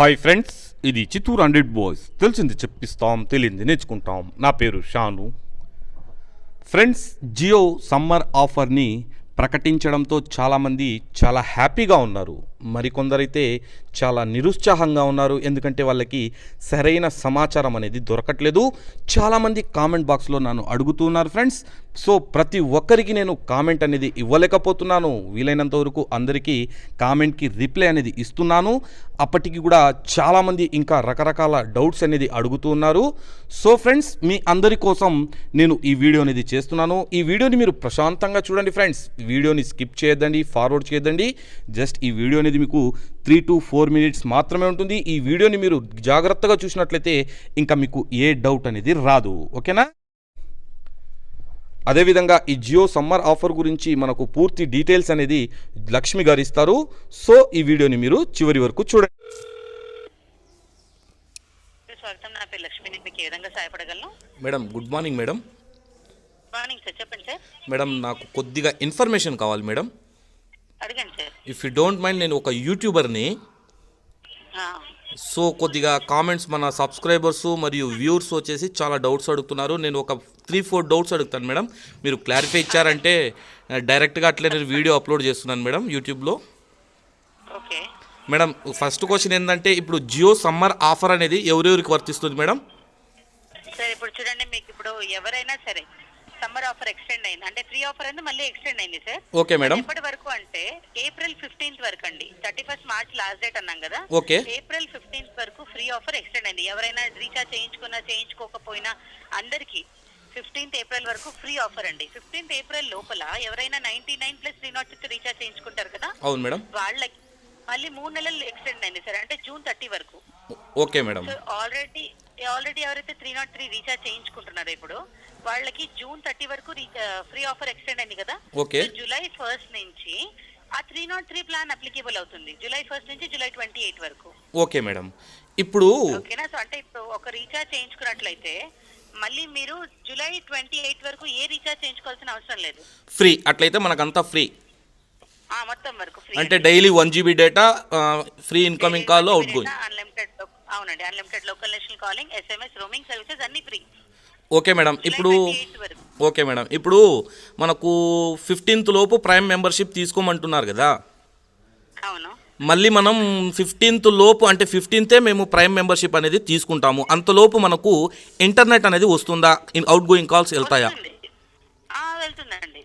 Hi friends ఇది Chittoor hundred boys తెలిసింది చెప్పిస్తాం తెలియంది నేర్చుకుంటాం. నా పేరు షాను. ఫ్రెండ్స్ జియో సమ్మర్ ఆఫర్ని ప్రకటించడంతో చాలామంది చాలా హ్యాపీగా ఉన్నారు. మరికొందరైతే చాలా నిరుత్సాహంగా ఉన్నారు. ఎందుకంటే వాళ్ళకి సరైన సమాచారం అనేది దొరకట్లేదు. చాలామంది కామెంట్ బాక్స్లో నన్ను అడుగుతున్నారు ఫ్రెండ్స్. సో ప్రతి ఒక్కరికి నేను కామెంట్ అనేది ఇవ్వలేకపోతున్నాను. వీలైనంత వరకు అందరికీ కామెంట్కి రిప్లై అనేది ఇస్తున్నాను. అప్పటికి కూడా చాలామంది ఇంకా రకరకాల డౌట్స్ అనేది అడుగుతూ ఉన్నారు. సో ఫ్రెండ్స్ మీ అందరి కోసం నేను ఈ వీడియో అనేది చేస్తున్నాను. ఈ వీడియోని మీరు ప్రశాంతంగా చూడండి ఫ్రెండ్స్. వీడియోని స్కిప్ చేయొద్దండి ఫార్వర్డ్ చేయొద్దండి. జస్ట్ ఈ వీడియోని అనేది మీకు త్రీ టు ఫోర్ మినిట్స్ మాత్రమే ఉంటుంది. ఈ వీడియోని మీరు జాగ్రత్తగా చూసినట్లయితే ఇంకా మీకు ఏ డౌట్ అనేది రాదు. ఓకేనా? అదేవిధంగా ఈ జియో సమ్మర్ ఆఫర్ గురించి మనకు పూర్తి డీటెయిల్స్ అనేది లక్ష్మి గారు ఇస్తారు. సో ఈ వీడియోని మీరు చివరి వరకు చూడండి. స్వాగతం. నా పేరు లక్ష్మి. నేను మీకు ఏ విధంగా సహాయపడగలను? Madam good morning madam. Morning sir చెప్పండి సార్ మేడం నాకు కొద్దిగా ఇన్ఫర్మేషన్ కావాలి madam. If you don't mind నేను ఒక యూట్యూబర్ని సో కొద్దిగా కామెంట్స్ మన సబ్స్క్రైబర్స్ మరియు వ్యూర్స్ వచ్చేసి చాలా డౌట్స్ అడుగుతున్నారు. నేను ఒక త్రీ ఫోర్ డౌట్స్ అడుగుతాను మేడం. మీరు క్లారిఫై ఇచ్చారంటే డైరెక్ట్గా అట్లే నేను వీడియో అప్లోడ్ చేస్తున్నాను మేడం యూట్యూబ్లో ఓకే. మేడం ఫస్ట్ క్వశ్చన్ ఏంటంటే ఇప్పుడు జియో సమ్మర్ ఆఫర్ అనేది ఎవరెవరికి వర్తిస్తుంది మేడం? సార్ ఇప్పుడు చూడండి మీకు ఇప్పుడు ఎవరైనా సరే సమ్మర్ ఆఫర్ ఎక్స్టెండ్ అయింది. అంటే ఫ్రీ ఆఫర్ అనేది మళ్ళీ ఎక్స్టెండ్ అయింది సార్. Okay madam. ఎప్పటి వరకు అంటే ఏప్రిల్ ఫిఫ్టీన్త్ వరకు అండి. Thirty first March last date అన్నాం కదా. ఓకే. ఏప్రిల్ ఫిఫ్టీన్త్ వరకు ఫ్రీ ఆఫర్ ఎక్స్టెండ్ అయింది. ఎవరైనా రీఛార్జ్ చేయించుకున్నా చేయించుకోకపోయినా అందరికి ఫిఫ్టీన్త్ ఏప్రిల్ వరకు ఫ్రీ ఆఫర్ అండి. ఫిఫ్టీన్త్ ఏప్రిల్ లోపల ఎవరైనా ninety nine plus three nought six recharge చేయించుకుంటారు కదా. అవును మేడం. వాళ్ళకి మళ్ళీ మూడు నెలలు ఎక్స్టెండ్ అయింది సార్. అంటే జూన్ థర్టీ వరకు. Okay madam. ఆల్రెడీ ఆల్రెడీ ఎవరైతే త్రీ నాట్ త్రీ రీఛార్జ్ చేయించుకుంటున్నారో ఇప్పుడు వాళ్ళకి జూన్ థర్టీ వరకు ఫ్రీ ఆఫర్ ఎక్స్టెండ్ అయింది కదా? ఓకే. జూలై ఫస్ట్ నుంచి ఆ three nought three plan applicable అవుతుంది. జూలై ఫస్ట్ నుంచి జూలై ట్వంటీ ఎయిట్ వరకు. Okay madam. ఇప్పుడు ఓకేనా? సో అంటే ఇప్పుడు ఒక రీఛార్జ్ చేయించుకున్నట్లయితే మళ్ళీ మీరు జూలై ట్వంటీ ఎయిట్ వరకు ఏ రీఛార్జ్ చేయించుకోవాల్సిన అవసరం లేదు. ఫ్రీ. అట్లయితే మనకంతా ఫ్రీ. మొత్తం వరకు ఫ్రీ అంటే daily one GB data free incoming call outgoing unlimited అవునండి unlimited local national calling SMS roaming services అన్ని ఫ్రీ. ఓకే మేడం ఇప్పుడు ఓకే మేడం ఇప్పుడు మనకు ఫిఫ్టీన్త్ లోపు ప్రైమ్ మెంబర్షిప్ తీసుకోమంటున్నారు కదా. అవును. మళ్ళీ మనం ఫిఫ్టీన్త్ లోపు అంటే ఫిఫ్టీన్తే మేము ప్రైమ్ మెంబర్షిప్ అనేది తీసుకుంటాము. అంతలోపు మనకు ఇంటర్నెట్ అనేది వస్తుందా? అవుట్ గోయింగ్ కాల్స్ వెళ్తాయా? వెళ్తుందండి.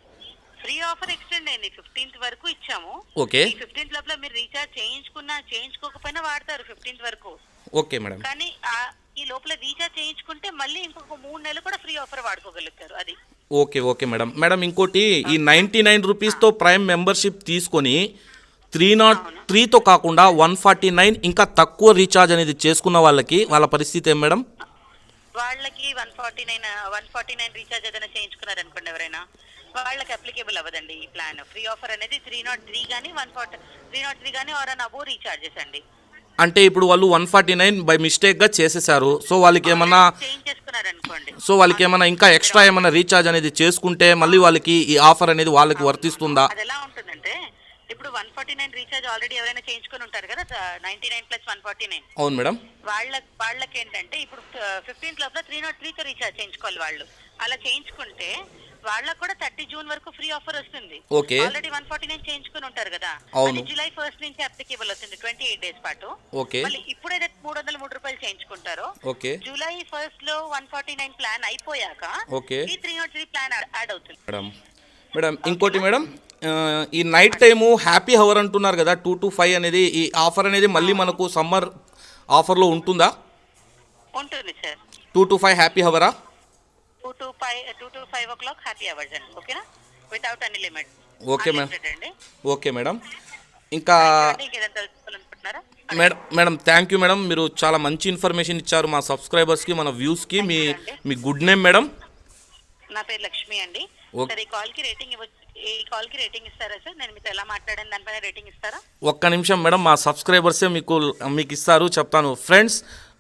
ఫ్రీ ఆఫర్ ఎక్స్టెండ్ అయింది. ఫిఫ్టీన్త్ వరకు ఇచ్చాము. ఓకే. ఫిఫ్టీన్త్ లోపల మీరు రీఛార్జ్ చేయించుకున్నా చేయించుకోకపోయినా వాడతారు ఫిఫ్టీన్త్ వరకు. Okay madam. కానీ ఈ లోపల రీఛార్జ్ చేయించుకుంటే మళ్ళీ ఇంకొక మూడు నెలలు కూడా ఫ్రీ ఆఫర్ వాడుకోగలుగుతారు అది. Okay okay madam. మేడం ఇంకోటి ఈ నైంటీ నైన్ రూపీస్తో ప్రైమ్ మెంబర్షిప్ తీసుకొని త్రీ నాట్ త్రీతో కాకుండా వన్ ఫార్టీ నైన్ ఇంకా తక్కువ రీఛార్జ్ అనేది చేసుకున్న వాళ్ళకి వాళ్ళ పరిస్థితి ఏం మేడం? వాళ్ళకి one forty nine one forty nine recharge ఏదైనా చేయించుకున్నారు అనుకోండి ఎవరైనా వాళ్ళకి అప్లికేబుల్ అవ్వదండి ఈ ప్లాన్ ఫ్రీ ఆఫర్ అనేది త్రీ నాట్ త్రీ కానీ one forty three naught three కానీ ఆర్ అన్ అబో రీఛార్జెస్ అండి. అంటే ఇప్పుడు వాళ్ళు వన్ ఫార్టీ నైన్ బై మిస్టేక్గా చేసేసారు. సో వాళ్ళకి ఏమన్నా చేంజ్ చేసుకున్నారు అనుకోండి సో వాళ్ళకి ఏమైనా ఇంకా ఎక్స్ట్రా ఏమైనా రీఛార్జ్ అనేది చేసుకుంటే మళ్ళీ వాళ్ళకి ఈ ఆఫర్ అనేది వాళ్ళకి వర్తిస్తుందా? ఎలా ఉంటుందంటే ఇప్పుడు one forty nine recharge already ఎవరైనా చేయించుకొని ఉంటారు కదా ninety nine plus one forty nine అవును మేడం. వాళ్ళ వాళ్ళకి ఏంటంటే ఇప్పుడు ఫిఫ్టీన్త్ లోపల త్రీ నాట్ త్రీతో రీఛార్జ్ చేయించుకోవాలి వాళ్ళు. అలా చేయించుకుంటే వాళ్ళకి కూడా థర్టీ జూన్ వరకు ఫ్రీ ఆఫర్ వస్తుంది. Okay. Already one forty nine చేయించుకొని ఉంటారు కదా. అవును. జూలై ఫస్ట్ నుంచి అప్లికేబుల్ అవుతుంది ట్వంటీ ఎయిట్ డేస్ పాటు. ఓకే. మళ్ళీ ఇప్పుడైతే మూడు వందల మూడు రూపాయలు చేయించుకుంటారో ఓకే. జూలై ఫస్ట్లో వన్ ఫార్టీ నైన్ ప్లాన్ అయిపోయాక ఓకే. ఈ three not three plan add అవుతుంది. మేడం మేడం ఇంకోటి మేడం ఈ నైట్ టైము హ్యాపీ హవర్ అంటున్నారు కదా టూ టు ఫైవ్ అనేది ఈ ఆఫర్ అనేది మళ్ళీ మనకు సమ్మర్ ఆఫర్లో ఉంటుందా? ఉంటుంది sir. Two to five happy హవరా two to five two to five o'clock happy hours అండి. ఓకేనా వితౌట్ ఎనీ లిమిట్ ఓకే అండి. ఓకే మేడం ఇంకా madam madam thank you madam మీరు చాలా మంచి ఇన్ఫర్మేషన్ ఇచ్చారు మా సబ్స్క్రైబర్స్కి మన వ్యూస్కి మీ మీ గుడ్ నేమ్ మేడం నా పేరు లక్ష్మి అండి. సార్ ఈ కాల్కి రేటింగ్ ఈ కాల్కి రేటింగ్ ఇస్తారా సార్? నేను మీతో ఎలా మాట్లాడాను దానిపైన రేటింగ్ ఇస్తారా? ఒక్క నిమిషం మేడం మా సబ్స్క్రైబర్సే మీకు మీకు ఇస్తారు చెప్తాను. ఫ్రెండ్స్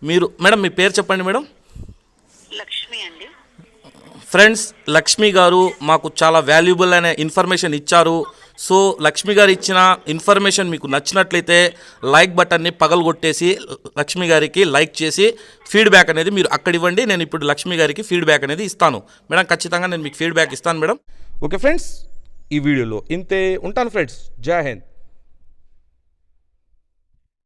మీరు మేడం మీ పేరు చెప్పండి మేడం లక్ష్మి అండి. ఫ్రెండ్స్ లక్ష్మి గారు మాకు చాలా వాల్యుబుల్ అనే ఇన్ఫర్మేషన్ ఇచ్చారు. సో లక్ష్మి గారు ఇచ్చిన ఇన్ఫర్మేషన్ మీకు నచ్చినట్లయితే లైక్ బటన్ని పగలగొట్టేసి లక్ష్మి గారికి లైక్ చేసి ఫీడ్బ్యాక్ అనేది మీరు అక్కడ ఇవ్వండి. నేను ఇప్పుడు లక్ష్మి గారికి ఫీడ్బ్యాక్ అనేది ఇస్తాను. మేడం ఖచ్చితంగా నేను మీకు ఫీడ్బ్యాక్ ఇస్తాను మేడం. ఓకే ఫ్రెండ్స్ ఈ వీడియోలో ఇంతే. ఉంటాను ఫ్రెండ్స్ జై హింద్.